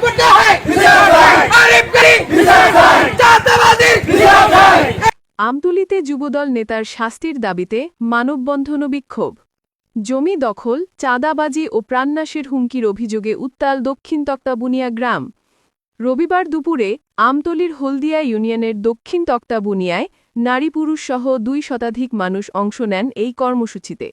গরি আমতুলিতে যুবদল নেতার শাস্তির দাবিতে মানববন্ধন বিক্ষোভ। জমি দখল, চাঁদাবাজি ও প্রাণনাশের হুমকির অভিযোগে উত্তাল দক্ষিণ তক্তাবুনিয়া গ্রাম। রবিবার দুপুরে আমতলির হলদিয়া ইউনিয়নের দক্ষিণ তক্তাবুনিয়ায় নারী পুরুষ সহ দুই শতাধিক মানুষ অংশ নেন এই কর্মসূচিতে।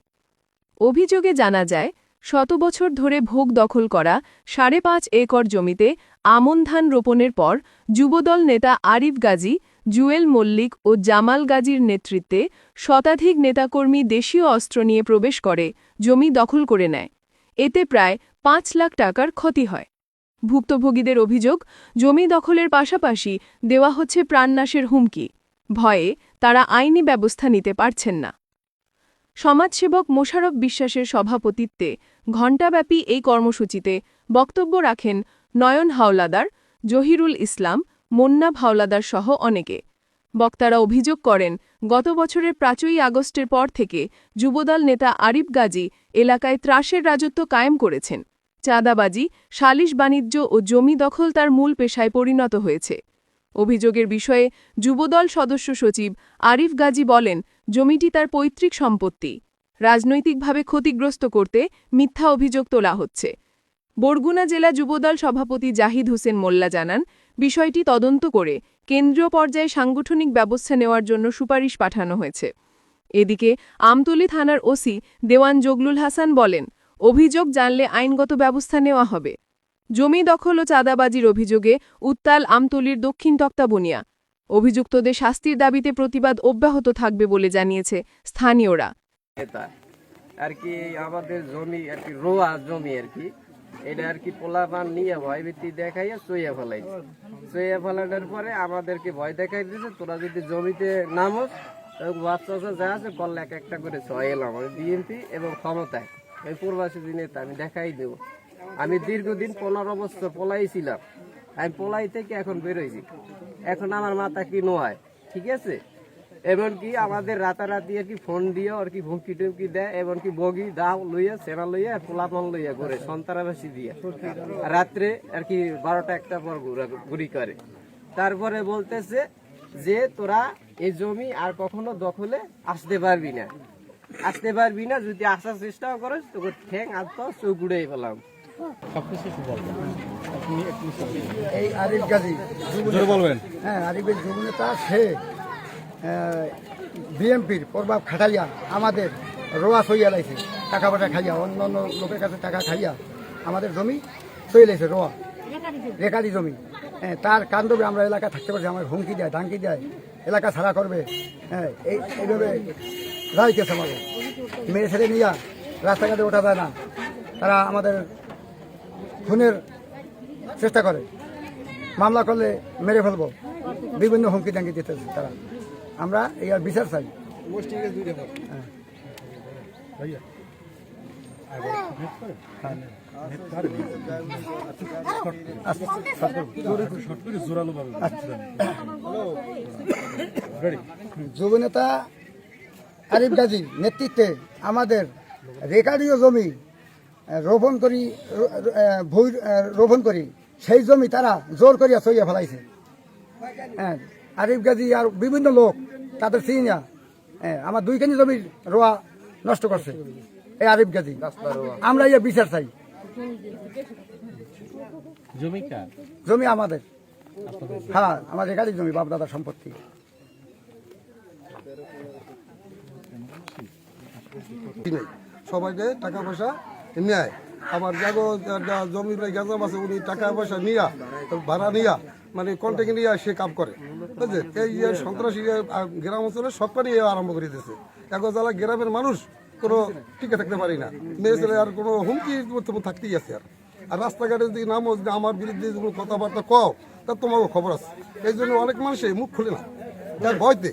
অভিযোগে জানা যায় শত বছর ধরে ভোগ দখল করা সাড়ে পাঁচ একর জমিতে আমন ধান রোপণের পর যুবদল নেতা আরিফ গাজী, জুয়েল মল্লিক ও জামাল গাজীর নেতৃত্বে শতাধিক নেতাকর্মী দেশীয় অস্ত্র নিয়ে প্রবেশ করে জমি দখল করে নেয়। এতে প্রায় পাঁচ লাখ টাকার ক্ষতি হয়। ভুক্তভোগীদের অভিযোগ, জমি দখলের পাশাপাশি দেওয়া হচ্ছে প্রাণনাশের হুমকি। ভয়ে তারা আইনি ব্যবস্থা নিতে পারছেন না। সমাজসেবক মোশারফ বিশ্বাসের সভাপতিত্বে ঘণ্টাব্যাপী এই কর্মসূচিতে বক্তব্য রাখেন নয়ন হাওলাদার, জহিরুল ইসলাম, মোন্নাব হাওলাদার সহ অনেকে। বক্তারা অভিযোগ করেন, গত বছরের প্রাচই আগস্টের পর থেকে যুবদল নেতা আরিফ গাজী এলাকায় ত্রাসের রাজত্ব কায়েম করেছেন। চাঁদাবাজি, সালিশ বাণিজ্য ও জমি দখল তার মূল পেশায় পরিণত হয়েছে। অভিযোগের বিষয়ে যুবদল সদস্য সচিব আরিফ গাজী বলেন, জমিটি তার পৈতৃক সম্পত্তি। রাজনৈতিকভাবে ক্ষতিগ্রস্ত করতে মিথ্যা অভিযোগ তোলা হচ্ছে। বরগুনা জেলা যুবদল সভাপতি জাহিদ হোসেন মোল্লা জানান, বিষয়টি তদন্ত করে কেন্দ্রীয় পর্যায়ে সাংগঠনিক ব্যবস্থা নেওয়ার জন্য সুপারিশ পাঠানো হয়েছে। এদিকে আমতলী থানার ওসি দেওয়ান জগলুল হাসান বলেন, অভিযোগ জানলে আইনগত ব্যবস্থা নেওয়া হবে। জমি দখল ও চাঁদাবাজির অভিযোগে উত্তাল আমতলির দক্ষিণ তক্তাবনিয়া অভিযুক্তদের শাস্তির দাবিতে প্রতিবাদ অব্যাহত থাকবে বলে জানিয়েছে স্থানীয়রা। আর কি আমাদের জমি, আর কি রোয়া জমি আর কি। এটা আর কি পোলাপান নিয়ে ভয় ভীতি দেখাইয়া চইয়া চইয়া ফেলানোর পরে আমাদেরকে ভয় দেখাই দিয়েছে তোরা যদি জমিতে নামস যা আছে কল এক একটা করে আমি বিএনপি এবং ক্ষমতায়। পূর্বাসী নেতা, আমি দেখাই দেব। আমি দীর্ঘদিন পনেরো বছর পলাইছিলাম। আমি পলাই থেকে এখন বেরোইছি। এখন আমার মাথা কি নোয়ায়? ঠিক আছে? এমনকি আমাদের রাতারাতি আর কি ফোন দিয়ে আর কি হুমকি টুমকি দেয়, এমনকি বগি, দাও লইয়া, সেনা লইয়া, পোলাপন লইয়া ঘুরে সন্তানাবাসী দিয়ে। রাত্রে আর কি বারোটা একটা পর ঘুরা- করে। তারপরে বলতেছে যে, তোরা এই জমি আর কখনো দখলে আসতে পারবি না। আসতে পারবি না, যদি আসার চেষ্টাও করিস, তোকে ঠ্যাং তো চোখ উড়ে পেলাম এই আরিফ গাজী বলবেন। হ্যাঁ আরিফের যুবনেতা সে বিএমপির প্রভাব খাটাইয়া আমাদের রোয়া সইয়া লাইছে। টাকা পয়সা খাইয়া অন্য অন্য লোকের কাছে টাকা খাইয়া আমাদের জমি সই লাইছে রোয়া। রেকারি জমি। হ্যাঁ, তার কাণ্ডবে আমরা এলাকা থাকতে পারছি আমার হুমকি দেয় ধামকি দেয়। এলাকা ছাড়া করবে। হ্যাঁ এই এইভাবে রাইতেছে আমাদের। মেরে ছেড়ে নিয়ে রাস্তাঘাটে ওঠা যায় না। তারা আমাদের খুনের চেষ্টা করে। মামলা করলে মেরে ফেলব। বিভিন্ন হুমকি দাঙ্কি দিতেছে তারা। আমরা এই আর বিচার চাই। যুবনেতা আরিফ গাজী নেতৃত্বে আমাদের রেকার্ডীয় জমি রোপণ করি ভুই রোপণ করি। সেই জমি তারা জোর করিয়া সইয়া ফেলাইছে। হ্যাঁ আরিফ গাজী আর বিভিন্ন লোক তাদের সিনিয়া হ্যাঁ আমার দুইখানি জমির রোয়া নষ্ট করছে এই আরিফ গাজী। আমরা ইয়ে বিচার চাই। জমি জমি আমাদের। হ্যাঁ আমাদের গাড়ির জমি বাপ দাদার সম্পত্তি সবাইকে টাকা পয়সা নেয় আবার যাগো জমির গেজাম আছে উনি টাকা পয়সা নিয়া, ভাড়া নিয়া মানে কন্টেক্ট নিয়ে সে কাম করে। বুঝছে এই সন্ত্রাসী গ্রাম অঞ্চলে সবটাই আরম্ভ করে দিয়েছে। এখন যারা গ্রামের মানুষ কোনো টিকে থাকতে পারি না। মেয়ে ছেলে আর কোনো হুমকি থাকতেই আছে আর। আর রাস্তাঘাটে যদি নামো যদি আমার বিরুদ্ধে কোনো কথাবার্তা কও, তা তোমাকে খবর আছে। এই জন্য অনেক মানুষই মুখ খুলে না। তার ভয়তে।